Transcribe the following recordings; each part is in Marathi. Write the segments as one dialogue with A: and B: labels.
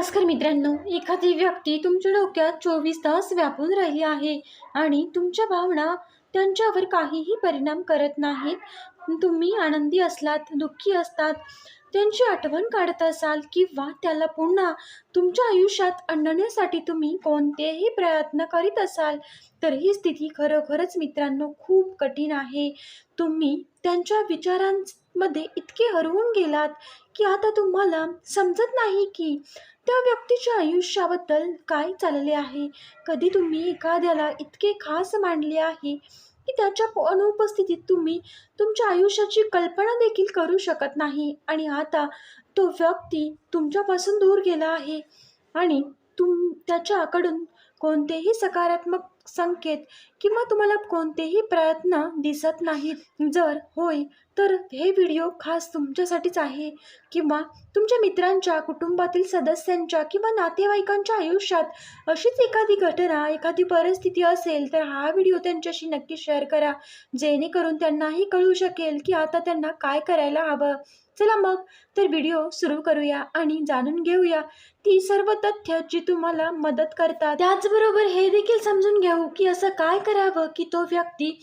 A: नमस्कार मित्रांनो एखादी व्यक्ती तुमच्या डोक्यात चोवीस तास व्यापून राहिली आहे आणि तुमच्या भावना त्यांच्यावर काहीही परिणाम करत नाहीत. तुम्ही आनंदी असलात दुःखी असतात त्यांची आठवण काढत असाल किंवा त्याला पुन्हा तुमच्या आयुष्यात आणण्यासाठी तुम्ही कोणतेही प्रयत्न करीत असाल तर ही स्थिती खरोखरच मित्रांनो खूप कठीण आहे. तुम्ही त्यांच्या विचारां मध्ये इतके हरवून गेलात की आता तुम्हाला समजत नाही की त्या व्यक्तीच्या आयुष्याबद्दल काय चालले आहे. कधी तुम्ही एखाद्याला इतके खास मानले आहे की त्याच्या अनुपस्थितीत तुम्ही तुमच्या आयुष्याची कल्पना देखील करू शकत नाही. आणि आता तो व्यक्ती तुमच्यापासून दूर गेला आहे. आणि तुम त्याच्याकडून कोणतेही सकारात्मक संकेत किंवा तुम्हाला कोणतेही प्रयत्न दिसत नाहीत. जर होय तर हे व्हिडिओ खास तुमच्यासाठीच आहे किंवा तुमच्या मित्रांच्या कुटुंबातील सदस्यांच्या किंवा नातेवाईकांच्या आयुष्यात अशीच एखादी घटना एखादी परिस्थिती असेल तर हा व्हिडिओ त्यांच्याशी नक्की शेअर करा. जेणेकरून त्यांनाही कळू शकेल की आता त्यांना काय करायला हवं. चला मग तर व्हिडिओ सुरू करूया आणि जाणून घेऊया ती सर्व तथ्य जी तुम्हाला मदत करतात. त्याचबरोबर हे देखील समजून घेऊ की असं काय करावं की तो व्यक्ती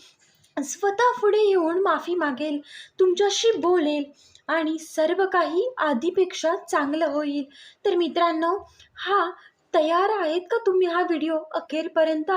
A: स्वतः पुढे येऊन माफी मागेल तुमच्याशी बोलेल आणि सर्व काही आधीपेक्षा चांगलं होईल. तर मित्रांनो हा तयार आहेत का तुम्ही हा व्हिडिओ अखेरपर्यंत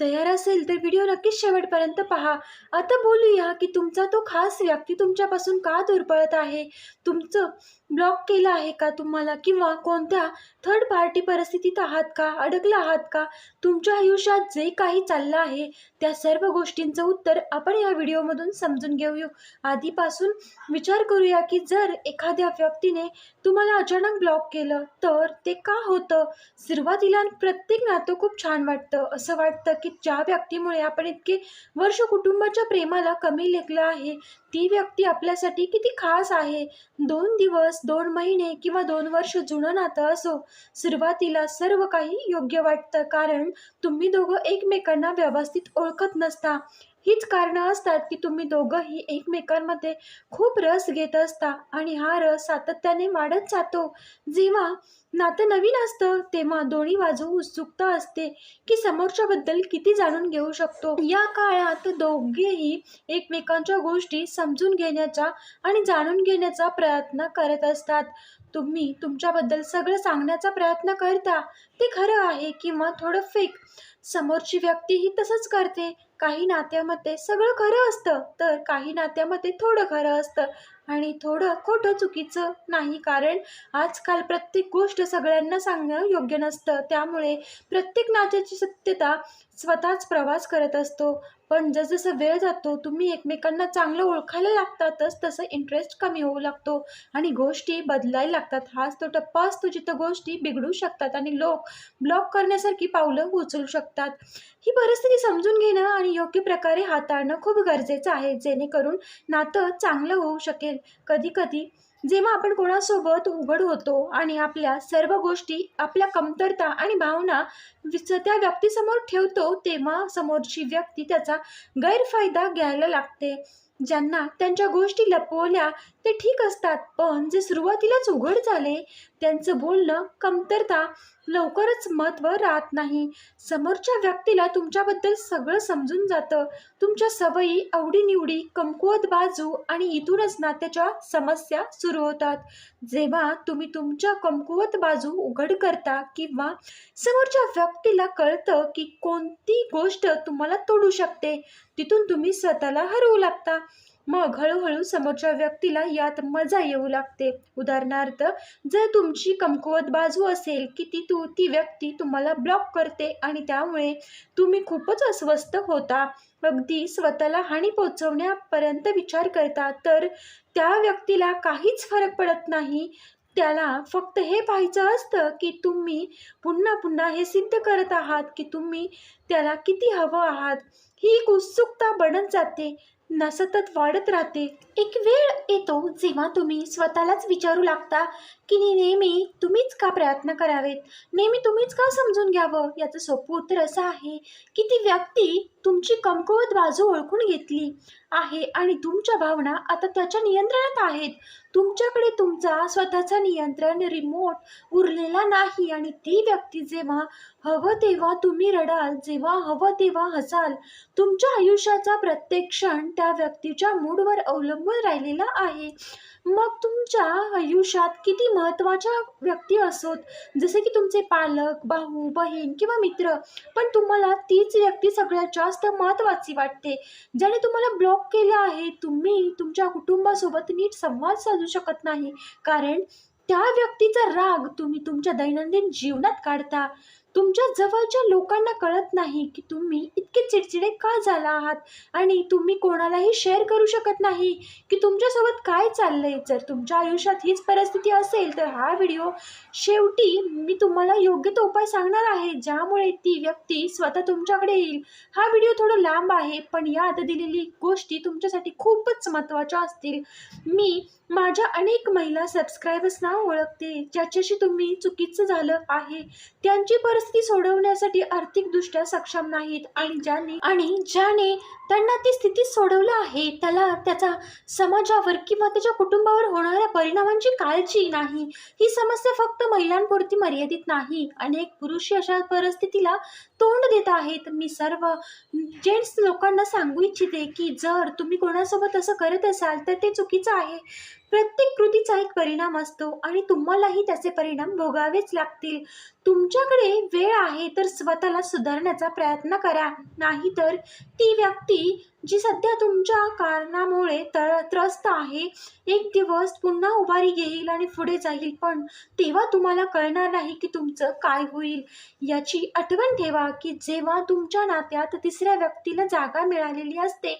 A: तयार असेल तर व्हिडिओ नक्कीच शेवटपर्यंत पहा. आता बोलूया की तुमचा तो खास व्यक्ती तुमच्यापासून का दूर पळत आहे? तुमचं ब्लॉक केलं आहे का तुम्हाला? किंवा कोणत्या थर्ड पार्टी परिस्थितीत आहात का? अडकला आहात का? तुमच्या आयुष्यात जे काही चाललं आहे त्या सर्व गोष्टींचं उत्तर आपण या व्हिडिओमधून समजून घेऊया. आधीपासून विचार करूया की जर एखाद्या व्यक्तीने तुम्हाला अचानक ब्लॉक केलं तर ते का होतं? सुरुवातीला प्रत्येक नातं खूप छान वाटतं. असं वाटतं की ज्या व्यक्तीमुळे आपण इतके वर्ष कुटुंबाच्या प्रेमाला कमी लेखलं आहे ती व्यक्ती आपल्यासाठी किती खास आहे. दोन दिवस दोन महिने किंवा दोन वर्ष जुनं नातं असो सुरुवातीला सर्व काही योग्य वाटतं. कारण तुम्ही दोघं एकमेकांना व्यवस्थित ओळखत नसता. हीच कारणं असतात की तुम्ही दोघंही एकमेकांमध्ये खूप रस घेत असता आणि हा रस सातत्याने वाढत जातो. जेव्हा नातं नवीन असतं तेव्हा दोन्ही बाजू उत्सुकता असते की समोरच्याबद्दल किती जाणून घेऊ शकतो. या काळात दोघेही एकमेकांच्या गोष्टी समजून घेण्याचा आणि जाणून घेण्याचा प्रयत्न करत असतात. तुम्ही तुमच्याबद्दल सगळं सांगण्याचा प्रयत्न करता ते खरं आहे किंवा थोडं फेक समोरची व्यक्तीही तसंच करते. काही नात्यामध्ये सगळं खरं असतं तर काही नात्यामध्ये थोडं खरं असतं. आणि थोडं खोटं चुकीचं नाही कारण आजकाल प्रत्येक गोष्ट सगळ्यांना सांगणं योग्य नसतं. त्यामुळे प्रत्येक नात्याची सत्यता स्वतःच प्रवास करत असतो. पण जसजसं वेळ जातो तुम्ही एकमेकांना चांगलं ओळखायला लागतातच तसं इंटरेस्ट कमी होऊ लागतो. आणि गोष्टी बदलायला लागतात. हाच तो टप्पा असतो जिथं गोष्टी बिघडू शकतात आणि लोक ब्लॉक करण्यासारखी पावलं उचलू शकतात. ही परिस्थिती समजून घेणं आणि योग्य प्रकारे हाताळणं खूप गरजेचं आहे जेणेकरून नातं चांगलं होऊ शकेल. कधी कधी जेव्हा आपण कोणासोबत उघड होतो आणि आपल्या सर्व गोष्टी आपल्या कमतरता आणि भावना त्या व्यक्तीसमोर ठेवतो तेव्हा समोरची व्यक्ती त्याचा गैरफायदा घ्यायला लागते. ज्यांना त्यांच्या गोष्टी लपवल्या ते ठीक असतात पण जे सुरुवातीलाच उघड झाले त्यांचं बोलणं कमतरता लवकरच महत्त्व राहत नाही. समोरच्या व्यक्तीला तुमच्याबद्दल सगळं समजून जातं. तुमच्या सवयी आवडीनिवडी कमकुवत बाजू आणि इथूनच नात्याच्या समस्या सुरू होतात. जेव्हा तुम्ही तुमच्या कमकुवत बाजू उघड करता किंवा समोरच्या व्यक्तीला कळतं की कोणती गोष्ट तुम्हाला तोडू शकते तिथून तुम्ही स्वतःला हरवू लागता. मग हळूहळू समोरच्या व्यक्तीला यात मजा येऊ लागते. उदाहरणार्थ जर तुमची कमकुवत बाजू असेल की ती तू ती व्यक्ती तुम्हाला ब्लॉक करते आणि त्यामुळे तुम्ही खूपच अस्वस्थ होता. अगदी स्वतःला हानी पोचवण्यापर्यंत विचार करता तर त्या व्यक्तीला काहीच फरक पडत नाही. त्याला फक्त हे पाहायचं असतं की तुम्ही पुन्हा पुन्हा हे सिद्ध करत आहात की तुम्ही त्याला किती हवं आहात. ही एक उत्सुकता बनत जाते. न सतत वाढत राहते. एक वेळ येतो जेव्हा तुम्ही स्वतःलाच विचारू लागता की नेहमी तुम्हीच का प्रयत्न करावेत? नेहमी तुम्हीच का समजून घ्यावं? याचं सोपं उत्तर असं आहे की ती व्यक्ती तुमची कमकुवत बाजू ओळखून घेतली आहे आणि तुमच्या भावना आता त्याच्या नियंत्रणात आहेत. तुमच्याकडे तुमचा स्वतःचा नियंत्रण रिमोट उरलेला नाही आणि ती व्यक्ती जेव्हा हवं तेव्हा तुम्ही रडाल जेव्हा हवं तेव्हा हसाल तुमच्या आयुष्याचा प्रत्येक क्षण त्या व्यक्तीच्या मूडवर अवलंबून राहिलेला आहे. मग तुमच्या आयुष्यात किती महत्त्वाच्या व्यक्ती असोत? जसे की तुमचे पालक भाऊ बहीण किंवा मित्र. पण तुम्हाला तीच व्यक्ती सगळ्यात जास्त महत्त्वाची वाटते. ज्याने तुम्हाला ब्लॉक केलं आहे तुम्ही तुमच्या कुटुंबासोबत नीट संवाद साधू शकत नाही. कारण त्या व्यक्तीचा राग तुम्ही तुमच्या दैनंदिन जीवनात काढता. तुमच्या जवळच्या लोकांना कळत नाही की तुम्ही इतके चिडचिडे का झाला आहात? आणि तुम्ही कोणालाही शेअर करू शकत नाही की तुमच्यासोबत काय चाललंय? जर तुमच्या आयुष्यात हीच परिस्थिती असेल तर हा व्हिडिओ शेवटी मी तुम्हाला योग्य तो उपाय सांगणार आहे ज्यामुळे ती व्यक्ती स्वतः तुमच्याकडे येईल. हा व्हिडिओ थोडा लांब आहे पण यात दिलेली गोष्टी तुमच्यासाठी खूपच महत्त्वाच्या असतील. मी माझ्या अनेक महिला सबस्क्रायबर्सना ओळखते ज्याच्याशी तुम्ही चुकीचं झालं आहे त्यांची परिस्थिती सोडवण्यासाठी आर्थिकदृष्ट्या सक्षम नाहीत आणि ज्याने आणि ज्याने त्यांना ती स्थिती सोडवलं आहे. त्याला त्याचा समाजावर किंवा त्याच्या कुटुंबावर होणाऱ्या परिणामांची काळजी नाही. ही समस्या फक्त महिलांपुरती मर्यादित नाही. अनेक पुरुष अशा परिस्थितीला तोंड देत आहेत. मी सर्व जेंट्स लोकांना सांगू इच्छिते की जर तुम्ही कोणासोबत असं करत असाल तर ते चुकीचं आहे. प्रत्येक कृतीचा एक परिणाम असतो आणि तुम्हालाही त्याचे परिणाम भोगावेच लागतील. तुमच्याकडे वेळ आहे तर स्वतःला सुधारण्याचा प्रयत्न करा. नाहीतर ती व्यक्ती जी सध्या तुमच्या कारणामुळे त्रस्त आहे. एक दिवस पुन्हा उभारी घेईल आणि पुढे जाईल. पण तेव्हा तुम्हाला कळणार नाही की तुमचं काय होईल. याची आठवण ठेवा की जेव्हा तुमच्या नात्यात तिसऱ्या व्यक्तीला जागा मिळालेली असते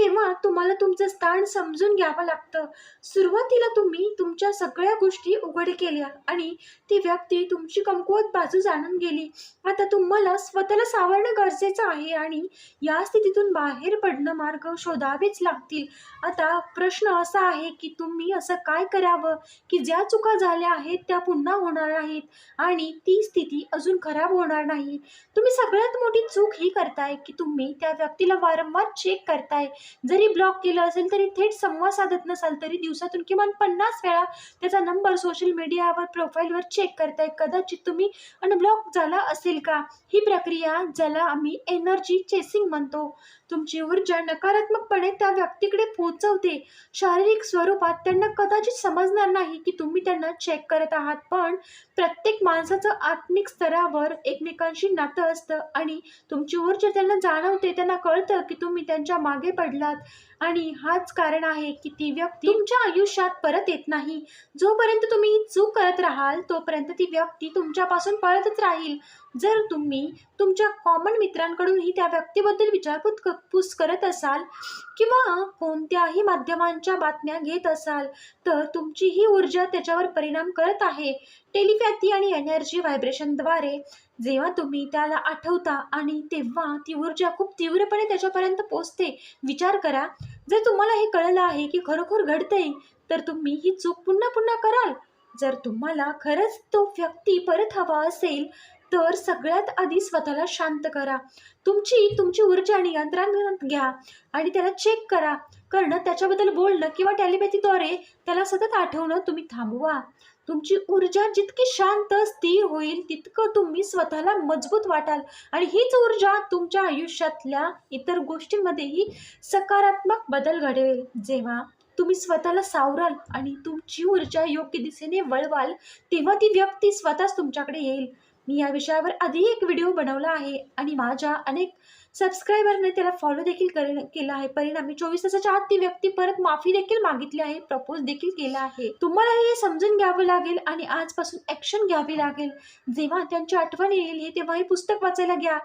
A: तेव्हा तुम्हाला तुमचं स्थान समजून घ्यावं लागतं. सुरुवातीला तुम्ही तुमच्या सगळ्या गोष्टी उघड केल्या आणि ती व्यक्ती तुमची कमकुवत बाजू जाणून गेली. आता तुम्हाला स्वतःला सावरणं गरजेचं आहे आणि या स्थितीतून बाहेर पडणं मार्ग शोधावेच लागतील. आता प्रश्न असा आहे की तुम्ही असं काय करावं? की ज्या चुका झाल्या आहेत त्या पुन्हा होणार नाहीत आणि ती स्थिती अजून खराब होणार नाही. तुम्ही सगळ्यात मोठी चूक ही करताय की तुम्ही त्या व्यक्तीला वारंवार चेक करताय. जरी ब्लॉक केलं असेल तरी थेट संवाद साधत नसाल तरी दिवसातून किमान पन्नास वेळा त्याचा नंबर सोशल मीडियावर प्रोफाईलवर चेक करताय. कदाचित तुम्ही अनब्लॉक झाला असेल का? ही प्रक्रिया ज्याला आम्ही एनर्जी चेसिंग म्हणतो. तुमची ऊर्जा नकारात्मकपणे त्या व्यक्तीकडे पोहोचवते. शारीरिक स्वरूपात त्यांना कदाचित समजणार नाही की तुम्ही त्यांना चेक करत आहात. पण प्रत्येक माणसाचं आत्मिक स्तरावर एकमेकांशी नातं असतं आणि तुमची ऊर्जा त्यांना जाणवते. त्यांना कळतं की तुम्ही त्यांच्या मागे पडलात. आणि हाच कारण आहे की ती व्यक्ती तुमच्या आयुष्यात परत येत नाही. जोपर्यंत तुम्ही चूक करत राहाल तोपर्यंत ती व्यक्ती तुमच्यापासून पळतच राहील. जर तुम्ही तुमच्या कॉमन मित्रांकडूनही त्या व्यक्तीबद्दल विचारपूस पूस करत असाल किंवा कोणत्याही माध्यमांच्या बातम्या घेत असाल तर तुमची ही ऊर्जा त्याच्यावर परिणाम करत आहे. टेलिपॅथी आणि एनर्जी व्हायब्रेशनद्वारे जेव्हा तुम्ही त्याला आठवता आणि तेव्हा ती ऊर्जा खूप तीव्रपणे त्याच्यापर्यंत पोचते विचार करा. जर तुम्हाला हे कळलं आहे की खरोखर घडतंय तर तुम्ही ही चूक पुन्हा पुन्हा कराल. जर तुम्हाला खरंच तो व्यक्ती परत हवा असेल तर सगळ्यात आधी स्वतःला शांत करा. तुमची तुमची ऊर्जा नियंत्रणात घ्या आणि त्याला चेक करा. करणं त्याच्याबद्दल बोलणं किंवा टॅलिपॅथीद्वारे त्याला सतत आठवणं तुम्ही थांबवा. तुमची ऊर्जा जितकी शांत स्थिर होईल तितकं तुम्ही स्वतःला मजबूत वाटाल. आणि हीच ऊर्जा तुमच्या आयुष्यातल्या इतर गोष्टींमध्येही सकारात्मक बदल घडवेल जेव्हा तुम्ही स्वतःला सावराल आणि तुमची ऊर्जा योग्य दिशेने वळवाल तेव्हा ती व्यक्ती स्वतःच तुमच्याकडे येईल. मी या विषयावर आधी एक व्हिडिओ बनवला आहे आणि माझ्या अनेक सबस्क्रायबरने त्याला फॉलो देखील कर केला आहे. परिणामी चोवीस तासाच्या आत ती व्यक्ती परत माफी देखील मागितली आहे प्रपोज देखील केला आहे. तुम्हाला हे समजून घ्यावं लागेल आणि आजपासून ॲक्शन घ्यावी लागेल. जेव्हा त्यांची आठवण येईल हे तेव्हा हे पुस्तक वाचायला घ्या.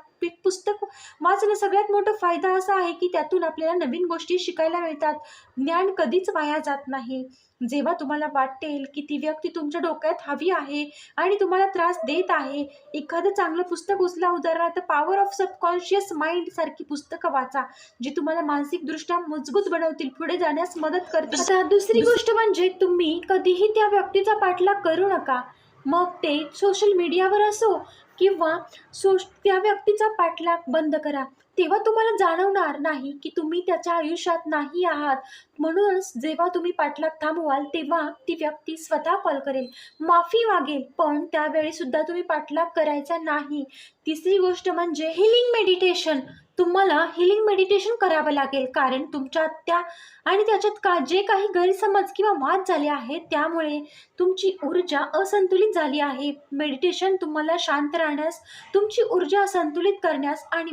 A: पुस्तक. वाचणं सगळ्यात मोठा फायदा असा आहे की त्यातून आपल्याला नवीन गोष्टी शिकायला मिळतात. ज्ञान कधीच वाया जात नाही. जेव्हा तुम्हाला वाटेल की ती व्यक्ती तुमच्या डोक्यात हवी आहे आणि तुम्हाला त्रास देत आहे एखादं चांगलं पुस्तक उचला. उदाहरणार्थ पॉवर ऑफ सबकॉन्शियस माइंड सारखी पुस्तकं वाचा जी तुम्हाला मानसिकदृष्ट्या मजबूत बनवतील पुढे जाण्यास मदत करतील. दुसरी गोष्ट म्हणजे तुम्ही कधीही त्या व्यक्तीचा पाठलाग करू नका. मग ते सोशल मीडियावर असो किंवा सोश त्या व्यक्तीचा पाठलाग बंद करा. तेव्हा तुम्हाला जाणवणार नाही की तुम्ही त्याच्या आयुष्यात नाही आहात. म्हणूनच जेव्हा तुम्ही पाठलाग थांबवाल तेव्हा ती व्यक्ती स्वतः कॉल करेल. माफी मागेल पण त्यावेळी सुद्धा तुम्ही पाठलाग करायचा नाही. तिसरी गोष्ट म्हणजे हिलिंग मेडिटेशन तुम्हाला हिलिंग मेडिटेशन करावं लागेल कारण तुमच्या त्या आणि त्याच्यात का जे काही गैरसमज किंवा वाद झाले आहेत त्यामुळे तुमची ऊर्जा असंतुलित झाली आहे. मेडिटेशन तुम्हाला शांत राहण्यास तुमची ऊर्जा संतुलित करण्यास आणि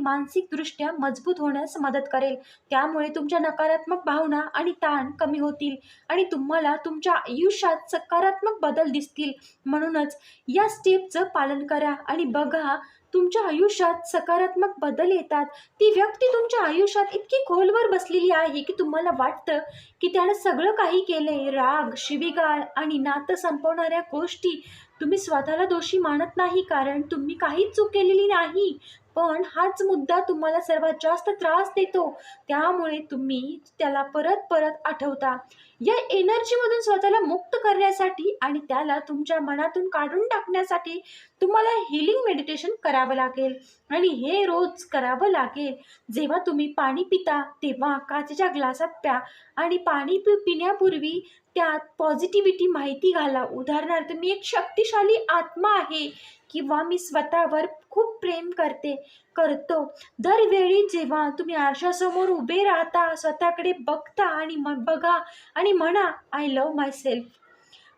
A: दृष्ट्या मजबूत होण्यास मदत करेल. त्यामुळे तुमच्या नकारात्मक भावना आणि ताण कमी होतील आणि तुम्हाला तुमच्या आयुष्यात सकारात्मक बदल दिसतील. म्हणूनच या स्टेपचं पालन करा आणि बघा तुमच्या आयुष्यात सकारात्मक बदल येतात. ती व्यक्ती तुमच्या आयुष्यात इतकी खोलवर बसलेली आहे की तुम्हाला वाटतं की त्यानं सगळं काही केलंय. राग शिवीगाळ आणि नातं संपवणाऱ्या गोष्टी तुम्ही स्वतःला दोषी मानत नाही कारण तुम्ही काहीच चूक केलेली नाही. पण हाच मुद्दा तुम्हाला सर्वात जास्त त्रास देतो. त्यामुळे तुम्ही त्याला परत परत आठवता. या एनर्जीमधून स्वतःला मुक्त करण्यासाठी आणि त्याला तुमच्या मनातून काढून टाकण्यासाठी तुम्हाला हिलिंग मेडिटेशन करावं लागेल. आणि हे रोज करावं लागेल. जेव्हा तुम्ही पाणी पिता तेव्हा काचेच्या ग्लासात प्या. आणि पाणी पि पिण्यापूर्वी त्यात पॉझिटिव्हिटी माहिती घाला. उदाहरणार्थ मी एक शक्तिशाली आत्मा आहे. किंवा मी स्वतःवर खूप प्रेम करते करतो. दरवेळी जेव्हा तुम्ही आरशासमोर उभे राहता स्वतःकडे बघता आणि मग बघा आणि म्हणा I love myself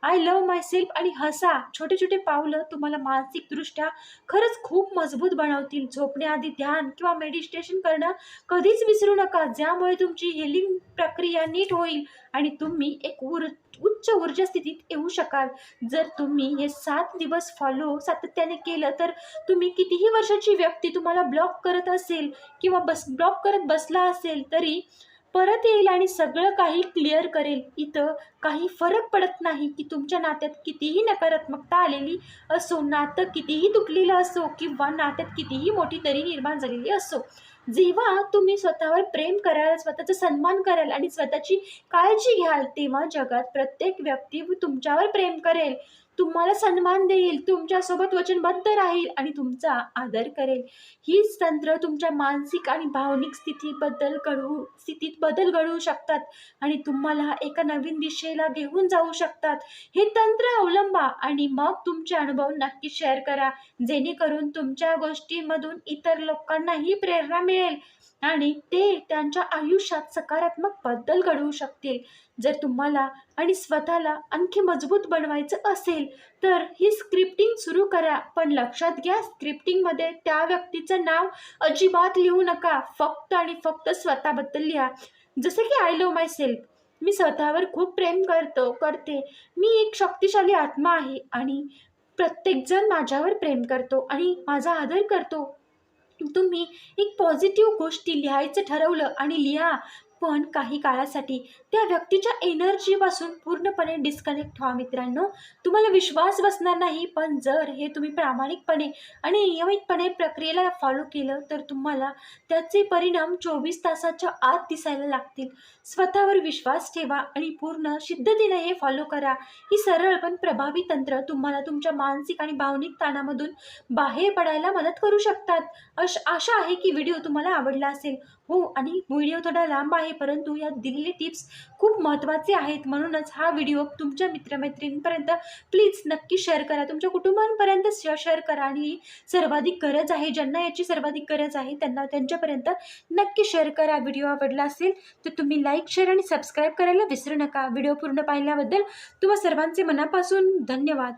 A: I love myself आणि हसा. छोटे छोटे पावलं तुम्हाला मानसिकदृष्ट्या खरंच खूप मजबूत बनवतील. झोपण्याआधी ध्यान किंवा मेडिटेशन करणं कधीच विसरू नका. ज्यामुळे तुमची हिलिंग प्रक्रिया नीट होईल आणि तुम्ही एक उर उच्च ऊर्जा स्थितीत येऊ शकाल. जर तुम्ही हे सात दिवस फॉलो सातत्याने केलं तर तुम्ही कितीही वर्षाची व्यक्ती तुम्हाला ब्लॉक करत असेल किंवा बस ब्लॉक करत बसला असेल तरी परत येईल आणि सगळं काही क्लिअर करेल. इथं काही फरक पडत नाही की तुमच्या नात्यात कितीही नकारात्मकता आलेली असो नातं कितीही तुटलेलं असो किंवा नात्यात कितीही मोठी तरी निर्माण झालेली असो जेव्हा तुम्ही स्वतःवर प्रेम कराल स्वतःचा सन्मान कराल आणि स्वतःची काळजी घ्याल तेव्हा जगात प्रत्येक व्यक्ती तुमच्यावर प्रेम करेल. तुम्हाला सन्मान देईल तुमच्यासोबत वचनबद्ध राहील आणि तुमचा आदर करेल. हीच तंत्र तुमच्या मानसिक आणि भावनिक स्थितीबद्दल घडवू स्थितीत बदल घडवू शकतात आणि तुम्हाला एका नवीन दिशेला घेऊन जाऊ शकतात. हे तंत्र अवलंबा आणि मग तुमचे अनुभव नक्की शेअर करा. जेणेकरून तुमच्या गोष्टीमधून इतर लोकांनाही प्रेरणा मिळेल. आणि ते त्यांच्या आयुष्यात सकारात्मक बदल घडवू शकतील. जर तुम्हाला आणि स्वतःला आणखी मजबूत बनवायचं असेल तर ही स्क्रिप्टिंग सुरू करा. पण लक्षात घ्या स्क्रिप्टिंगमध्ये त्या व्यक्तीचं नाव अजिबात लिहू नका. फक्त आणि फक्त स्वतःबद्दल लिहा. जसे की आय लव्ह माय सेल्फ मी स्वतःवर खूप प्रेम करतो करते. मी एक शक्तिशाली आत्मा आहे आणि प्रत्येकजण माझ्यावर प्रेम करतो आणि माझा आदर करतो. तुम्ही एक पॉझिटिव्ह गोष्टी लिहायचं ठरवलं आणि लिहा. पण काही काळासाठी त्या व्यक्तीच्या एनर्जीपासून पूर्णपणे डिस्कनेक्ट व्हा मित्रांनो. तुम्हाला विश्वास बसणार नाही पण जर हे तुम्ही प्रामाणिकपणे आणि नियमितपणे प्रक्रियेला फॉलो केलं तर तुम्हाला त्याचे परिणाम चोवीस तासाच्या आत दिसायला लागतील. स्वतःवर विश्वास ठेवा आणि पूर्ण सिद्धतीने हे फॉलो करा. ही सरळ पण प्रभावी तंत्र तुम्हाला तुमच्या मानसिक आणि भावनिक ताणामधून बाहेर पडायला मदत करू शकतात. अश आशा आहे की व्हिडिओ तुम्हाला आवडला असेल. हो आणि व्हिडिओ थोडा लांब आहे. परंतु या दिलेली टिप्स खूप महत्त्वाचे आहेत. म्हणूनच हा व्हिडिओ तुमच्या मित्रमैत्रिणींपर्यंत प्लीज नक्की शेअर करा. तुमच्या कुटुंबांपर्यंत शेअर करा. आणि सर्वाधिक गरज आहे ज्यांना याची सर्वाधिक गरज आहे त्यांना त्यांच्यापर्यंत नक्की शेअर करा. व्हिडिओ आवडला असेल तर तुम्ही लाईक शेअर आणि सबस्क्राईब करायला विसरू नका. व्हिडिओ पूर्ण पाहिल्याबद्दल तुम्हा सर्वांचे मनापासून धन्यवाद.